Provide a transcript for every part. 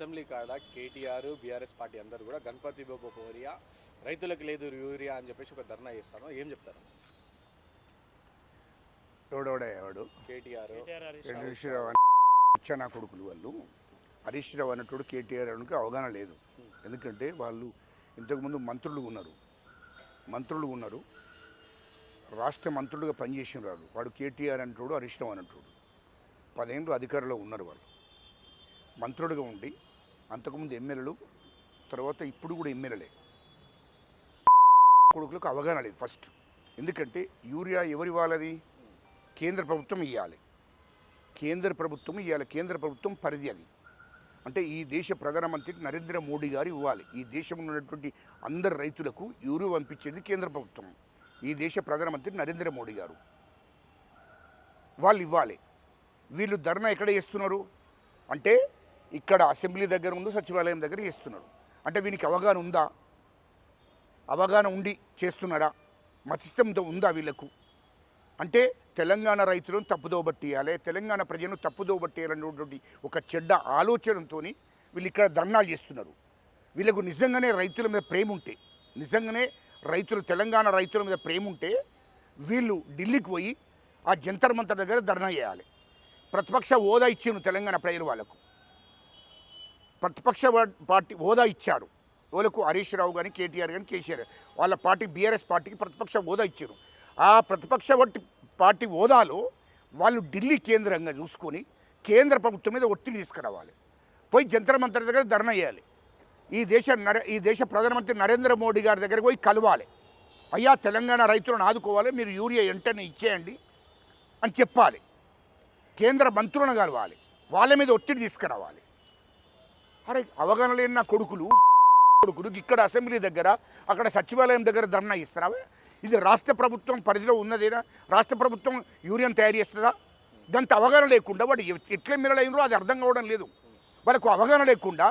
Assembly కాడ KTR BRS party అందరూ కూడా గణపతి బాబు యూరియా రైతులకు లేదు యూరియా అని చెప్పేసి ఒక ధర్నా చేస్తాను. ఏం చెప్తారు? ఎవడెవడే? ఎవడు? కేటీఆర్. హరీష్ రావు. ఇచ్చా నా కొడుకులు వాళ్ళు. హరీష్ రావు అన్నట్టు కేటీఆర్ అనుకు అవగాహన లేదు. ఎందుకంటే వాళ్ళు ఇంతకుముందు మంత్రులు ఉన్నారు. మంత్రులు ఉన్నారు. రాష్ట్ర మంత్రులుగా పనిచేసిన వాడు వాడు కేటీఆర్ అంటాడు హరీష్ రావు అన్నట్టు. పదేళ్ళు అధికారంలో ఉన్నారు వాళ్ళు. మంత్రులుగా ఉండి అంతకుముందు ఎమ్మెల్యేలు తర్వాత ఇప్పుడు కూడా ఎమ్మెల్యేలే. కొడుకులకు అవగాహన లేదు ఫస్ట్. ఎందుకంటే యూరియా ఎవరి వాళ్ళది? కేంద్ర ప్రభుత్వం ఇవ్వాలి కేంద్ర ప్రభుత్వం ఇవ్వాలి కేంద్ర ప్రభుత్వం పరిధి అది. అంటే ఈ దేశ ప్రధానమంత్రి నరేంద్ర మోడీ గారు ఇవ్వాలి. ఈ దేశంలో ఉన్నటువంటి అందరు రైతులకు యూరియా పంపించేది కేంద్ర ప్రభుత్వం. ఈ దేశ ప్రధానమంత్రి నరేంద్ర మోడీ గారు. వాళ్ళు ఇవ్వాలి. వీళ్ళు ధర్నా ఎక్కడ చేస్తున్నారు? అంటే ఇక్కడ అసెంబ్లీ దగ్గర ఉందో సచివాలయం దగ్గర చేస్తున్నారు. అంటే వీనికి అవగాహన ఉందా? అవగాహన ఉండి చేస్తున్నారా? మతిస్థంతో ఉందా వీళ్ళకు? అంటే తెలంగాణ రైతులను తప్పుదోబట్టియాలి తెలంగాణ ప్రజలను తప్పుదోవ పట్టేయాలనేటువంటి ఒక చెడ్డ ఆలోచనతో వీళ్ళు ఇక్కడ ధర్నాలు చేస్తున్నారు. వీళ్ళకు నిజంగానే రైతుల మీద ప్రేమ ఉంటే నిజంగానే రైతులు తెలంగాణ రైతుల మీద ప్రేమ ఉంటే వీళ్ళు ఢిల్లీకి పోయి ఆ జంతర్ మంతర్ దగ్గర ధర్నా చేయాలి. ప్రతిపక్ష హోదా ఇచ్చిండు తెలంగాణ ప్రజలు వాళ్ళకు. ప్రతిపక్ష పార్టీ హోదా ఇచ్చారు. వాళ్ళకు హరీష్ రావు కానీ కేటీఆర్ కానీ కేసీఆర్ వాళ్ళ పార్టీ బీఆర్ఎస్ పార్టీకి ప్రతిపక్ష హోదా ఇచ్చారు. ఆ ప్రతిపక్ష పార్టీ హోదాలో వాళ్ళు ఢిల్లీ కేంద్రంగా చూసుకొని కేంద్ర ప్రభుత్వం మీద ఒత్తిడి తీసుకురావాలి. పోయి జంతర మంత్రి దగ్గర ధర్నా చేయాలి. ఈ దేశ నర ఈ దేశ ప్రధానమంత్రి నరేంద్ర మోడీ గారి దగ్గరికి పోయి కలవాలి. అయ్యా తెలంగాణ రైతులను ఆదుకోవాలి మీరు యూరియా ఎంటనే ఇచ్చేయండి అని చెప్పాలి. కేంద్ర మంత్రులను కలవాలి. వాళ్ళ మీద ఒత్తిడి తీసుకురావాలి. అరే అవగాహన లేని నా కొడుకులు కొడుకులు ఇక్కడ అసెంబ్లీ దగ్గర అక్కడ సచివాలయం దగ్గర ధర్నా ఇస్తున్నావా ఇది రాష్ట్ర ప్రభుత్వం పరిధిలో ఉన్నదేనా? రాష్ట్ర ప్రభుత్వం యూరియన్ తయారు చేస్తుందా? దాంతో అవగాహన లేకుండా వాడు ఎట్లా మిరలైనరో అది అర్థం కావడం లేదు. వాళ్ళకు అవగాహన లేకుండా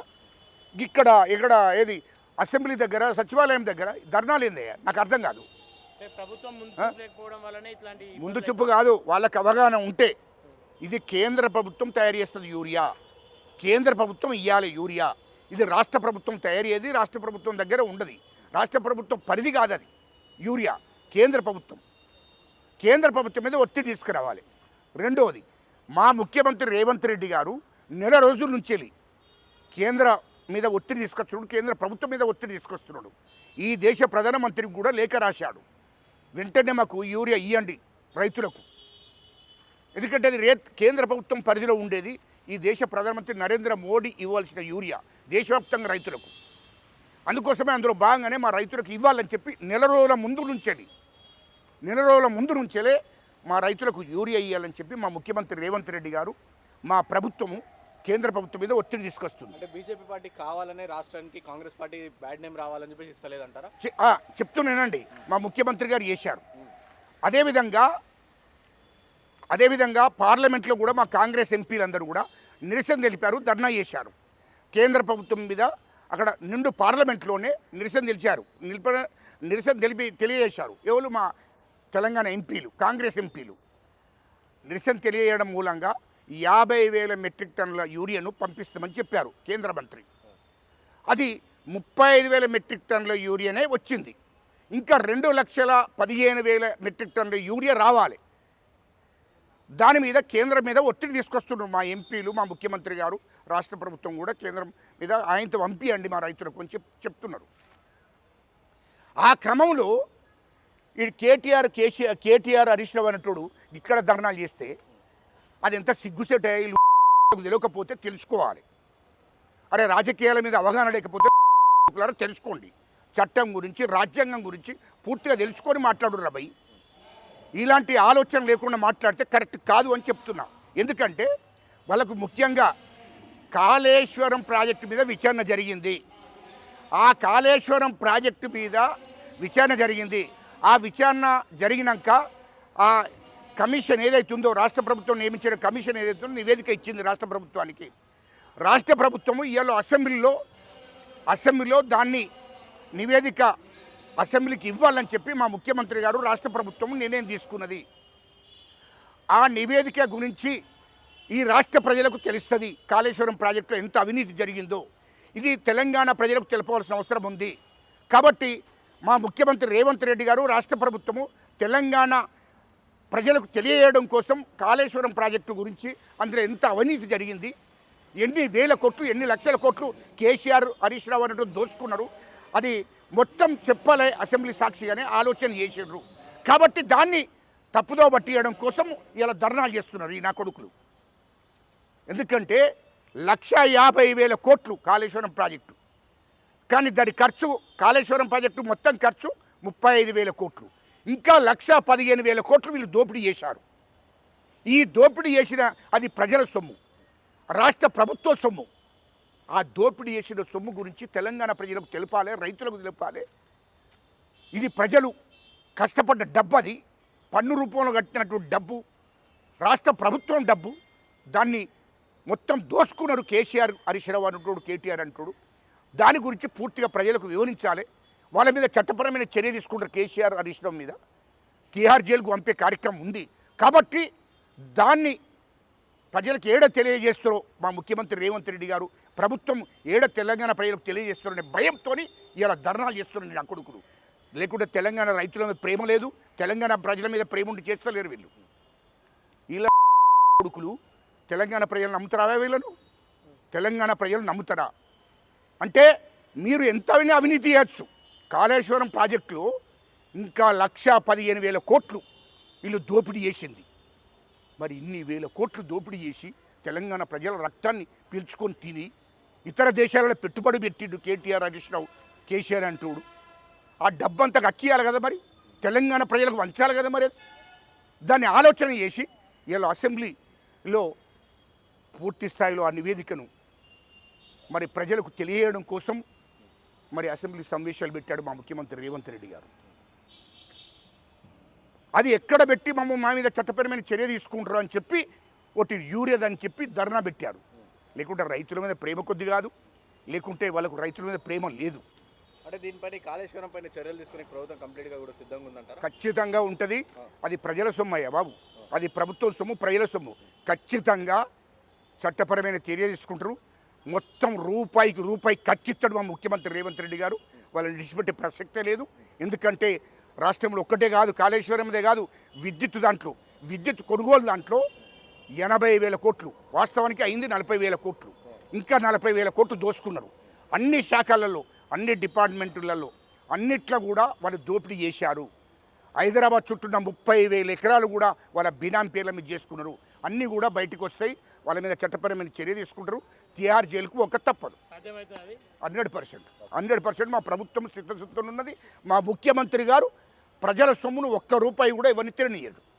ఇక్కడ ఇక్కడ ఏది అసెంబ్లీ దగ్గర సచివాలయం దగ్గర ధర్నాలు ఏందయ్యా నాకు అర్థం కాదు. ముందు చూపు కాదు వాళ్ళకి అవగాహన ఉంటే. ఇది కేంద్ర ప్రభుత్వం తయారు చేస్తుంది యూరియా. కేంద్ర ప్రభుత్వం ఇవ్వాలి యూరియా. ఇది రాష్ట్ర ప్రభుత్వం తయారయ్యేది రాష్ట్ర ప్రభుత్వం దగ్గర ఉండదు. రాష్ట్ర ప్రభుత్వం పరిధి కాదు అది యూరియా కేంద్ర ప్రభుత్వం. కేంద్ర ప్రభుత్వం మీద ఒత్తిడి తీసుకురావాలి. రెండవది మా ముఖ్యమంత్రి రేవంత్ రెడ్డి గారు నెల రోజుల నుంచి వెళ్ళి కేంద్ర మీద ఒత్తిడి తీసుకొస్తున్నాడు కేంద్ర ప్రభుత్వం మీద ఒత్తిడి తీసుకొస్తున్నాడు. ఈ దేశ ప్రధానమంత్రికి కూడా లేఖ రాశాడు. వెంటనే మాకు యూరియా ఇవ్వండి రైతులకు. ఎందుకంటే అది రే కేంద్ర ప్రభుత్వం పరిధిలో ఉండేది. ఈ దేశ ప్రధానమంత్రి నరేంద్ర మోడీ ఇవ్వాల్సిన యూరియా దేశవ్యాప్తంగా రైతులకు. అందుకోసమే అందులో భాగంగానే మా రైతులకు ఇవ్వాలని చెప్పి నెల రోజుల ముందు నుంచేది. నెల రోజుల ముందు నుంచేలే మా రైతులకు యూరియా ఇవ్వాలని చెప్పి మా ముఖ్యమంత్రి రేవంత్ రెడ్డి గారు మా ప్రభుత్వము కేంద్ర ప్రభుత్వం మీద ఒత్తిడి తీసుకొస్తుంది. అంటే బీజేపీ పార్టీ కావాలనే రాష్ట్రానికి కాంగ్రెస్ పార్టీ బ్యాడ్ నేమ్ రావాలని చెప్పేసి ఇస్తలేదంటారా? చెప్తున్నానండి. మా ముఖ్యమంత్రి గారు చేశారు. అదేవిధంగా అదేవిధంగా పార్లమెంట్లో కూడా మా కాంగ్రెస్ ఎంపీలందరూ కూడా నిరసన తెలిపారు ధర్నా చేశారు. కేంద్ర ప్రభుత్వం మీద అక్కడ నిండు పార్లమెంట్లోనే నిరసన తెలిచారు నిలిప నిరసన తెలిపి తెలియజేశారు. ఎవరు మా తెలంగాణ ఎంపీలు కాంగ్రెస్ ఎంపీలు? నిరసన తెలియజేయడం మూలంగా యాభై వేల మెట్రిక్ టన్నుల యూరియాను పంపిస్తామని చెప్పారు కేంద్ర మంత్రి. అది ముప్పై ఐదు వేల మెట్రిక్ టన్నుల యూరియానే వచ్చింది. ఇంకా రెండు లక్షల పదిహేను వేల మెట్రిక్ టన్నుల యూరియా రావాలి. దాని మీద కేంద్రం మీద ఒత్తిడి తీసుకొస్తున్నారు మా ఎంపీలు మా ముఖ్యమంత్రి గారు రాష్ట్ర ప్రభుత్వం కూడా కేంద్రం మీద ఆయనతో పంపియండి మా రైతులకు అని చెప్తున్నారు. ఆ క్రమంలో ఈ కేటీఆర్ కేసీఆర్ కేటీఆర్ హరీష్ రావు ఇక్కడ ధర్నాలు చేస్తే అది ఎంత సిగ్గుసేట తెలియకపోతే తెలుసుకోవాలి. అరే రాజకీయాల మీద అవగాహన లేకపోతే తెలుసుకోండి. చట్టం గురించి రాజ్యాంగం గురించి పూర్తిగా తెలుసుకొని మాట్లాడుర్రా భయ్. ఇలాంటి ఆలోచన లేకుండా మాట్లాడితే కరెక్ట్ కాదు అని చెప్తున్నా. ఎందుకంటే వాళ్ళకు ముఖ్యంగా కాళేశ్వరం ప్రాజెక్టు మీద విచారణ జరిగింది. ఆ కాళేశ్వరం ప్రాజెక్టు మీద విచారణ జరిగింది. ఆ విచారణ జరిగినాక ఆ కమిషన్ ఏదైతే ఉందో రాష్ట్ర ప్రభుత్వం నియమించిన కమిషన్ ఏదైతే ఉందో నివేదిక ఇచ్చింది రాష్ట్ర ప్రభుత్వానికి. రాష్ట్ర ప్రభుత్వము ఇవాళ అసెంబ్లీలో అసెంబ్లీలో దాన్ని నివేదిక అసెంబ్లీకి ఇవ్వాలని చెప్పి మా ముఖ్యమంత్రి గారు రాష్ట్ర ప్రభుత్వం నిర్ణయం తీసుకున్నది. ఆ నివేదిక గురించి ఈ రాష్ట్ర ప్రజలకు తెలుస్తుంది. కాళేశ్వరం ప్రాజెక్టులో ఎంత అవినీతి జరిగిందో. ఇది తెలంగాణ ప్రజలకు తెలపవలసిన అవసరం ఉంది. కాబట్టి మా ముఖ్యమంత్రి రేవంత్ రెడ్డి గారు రాష్ట్ర ప్రభుత్వము తెలంగాణ ప్రజలకు తెలియజేయడం కోసం కాళేశ్వరం ప్రాజెక్టు గురించి అందులో ఎంత అవినీతి జరిగింది. ఎన్ని వేల కోట్లు ఎన్ని లక్షల కోట్లు కేసీఆర్ హరీష్ రావు అన్నట్టు దోసుకున్నారు. అది మొత్తం చెప్పలే అసెంబ్లీ సాక్షిగానే ఆలోచన చేసిండ్రు. కాబట్టి దాన్ని తప్పుదో పట్టియడం కోసం ఇలా ధర్నాలు చేస్తున్నారు ఈ నా కొడుకులు. ఎందుకంటే లక్ష యాభై వేల కోట్లు కాళేశ్వరం ప్రాజెక్టు. కానీ దాని ఖర్చు కాళేశ్వరం ప్రాజెక్టు మొత్తం ఖర్చు ముప్పై ఐదు వేల కోట్లు. ఇంకా లక్ష పదిహేను వేల కోట్లు వీళ్ళు దోపిడీ చేశారు. ఈ దోపిడీ చేసిన అది ప్రజల సొమ్ము రాష్ట్ర ప్రభుత్వ సొమ్ము. ఆ దోపిడీ చేసిన సొమ్ము గురించి తెలంగాణ ప్రజలకు తెలపాలి రైతులకు తెలపాలి. ఇది ప్రజలు కష్టపడ్డ డబ్బు అది. పన్ను రూపంలో కట్టినటువంటి డబ్బు రాష్ట్ర ప్రభుత్వం డబ్బు. దాన్ని మొత్తం దోసుకున్నారు కేసీఆర్ హరీశ్రావు అంటాడు కేటీఆర్ అంటాడు. దాని గురించి పూర్తిగా ప్రజలకు వివరించాలి. వాళ్ళ మీద చట్టపరమైన చర్య తీసుకుంటారు కేసీఆర్ హరీశ్రావు మీద. తీహార్ జైలుకు పంపే కార్యక్రమం ఉంది. కాబట్టి దాన్ని ప్రజలకు ఏడ తెలియజేస్తారో మా ముఖ్యమంత్రి రేవంత్ రెడ్డి గారు ప్రభుత్వం ఏడ తెలంగాణ ప్రజలకు తెలియజేస్తున్నారనే భయంతో ఇలా ధర్నాలు చేస్తున్నాడు నా కొడుకులు లేకుంటే తెలంగాణ రైతుల మీద ప్రేమ లేదు తెలంగాణ ప్రజల మీద ప్రేమ ఉండి చేస్తలేరు వీళ్ళు. ఇలా కొడుకులు తెలంగాణ ప్రజలు నమ్ముతారా వీళ్ళను? తెలంగాణ ప్రజలు నమ్ముతారా? అంటే మీరు ఎంత అయినా అవినీతి చేయొచ్చు. కాళేశ్వరం ప్రాజెక్టులో ఇంకా లక్ష పదిహేను వేల కోట్లు వీళ్ళు దోపిడీ చేసింది. మరి ఇన్ని వేల కోట్లు దోపిడీ చేసి తెలంగాణ ప్రజల రక్తాన్ని పీల్చుకొని తిని ఇతర దేశాలలో పెట్టుబడి పెట్టిండు కేటీఆర్ హరీష్ రావు. కేసీఆర్ అంటూడు. ఆ డబ్బంతా అక్కియాలి కదా మరి? తెలంగాణ ప్రజలకు వంచాలి కదా మరి దాన్ని ఆలోచన చేసి ఇలా అసెంబ్లీలో పూర్తి స్థాయిలో ఆ నివేదికను మరి ప్రజలకు తెలియడం కోసం మరి అసెంబ్లీ సమావేశాలు పెట్టాడు మా ముఖ్యమంత్రి రేవంత్ రెడ్డి గారు. అది ఎక్కడ పెట్టి మమ్మ మా మీద చట్టపరమైన చర్య తీసుకుంటారు అని చెప్పి ఒకటి యూరియదని చెప్పి ధర్నా పెట్టారు. లేకుంటే రైతుల మీద ప్రేమ కొద్ది కాదు లేకుంటే వాళ్ళకు రైతుల మీద ప్రేమ లేదు. అంటే దీనిపైన కాళేశ్వరం పైన చర్యలు తీసుకునే ప్రభుత్వం కంప్లీట్గా కూడా సిద్ధంగా ఉందంటారా? ఖచ్చితంగా ఉంటుంది. అది ప్రజల సొమ్ము అయ్యా బాబు. అది ప్రభుత్వం సొమ్ము ప్రజల సొమ్ము. ఖచ్చితంగా చట్టపరమైన చర్య తీసుకుంటారు. మొత్తం రూపాయికి రూపాయి ఖచ్చితాడు మా ముఖ్యమంత్రి రేవంత్ రెడ్డి గారు. వాళ్ళని విడిచిపెట్టే ప్రసక్తే లేదు. ఎందుకంటే రాష్ట్రంలో ఒక్కటే కాదు కాళేశ్వరందే కాదు విద్యుత్ దాంట్లో. విద్యుత్ కొనుగోలు దాంట్లో ఎనభై వేల కోట్లు. వాస్తవానికి అయింది నలభై వేల కోట్లు. ఇంకా నలభై వేల కోట్లు దోసుకున్నారు. అన్ని శాఖలలో అన్ని డిపార్ట్మెంట్లలో అన్నిట్లో కూడా వాళ్ళు దోపిడీ చేశారు. హైదరాబాద్ చుట్టూన్న ముప్పై వేల ఎకరాలు కూడా వాళ్ళ బినాం పేర్ల మీద చేసుకున్నారు. అన్నీ కూడా బయటకు వస్తాయి. వాళ్ళ మీద చట్టపరమైన చర్య తీసుకుంటారు. తిహార్ జైలుకు ఒక తప్పదు. Hundred percent. హండ్రెడ్ పర్సెంట్ మా ప్రభుత్వం సిద్ధసిద్ధం ఉన్నది మా ముఖ్యమంత్రి గారు ప్రజల సొమ్మును ఒక్క రూపాయి కూడా ఎవరిని తిరనియడు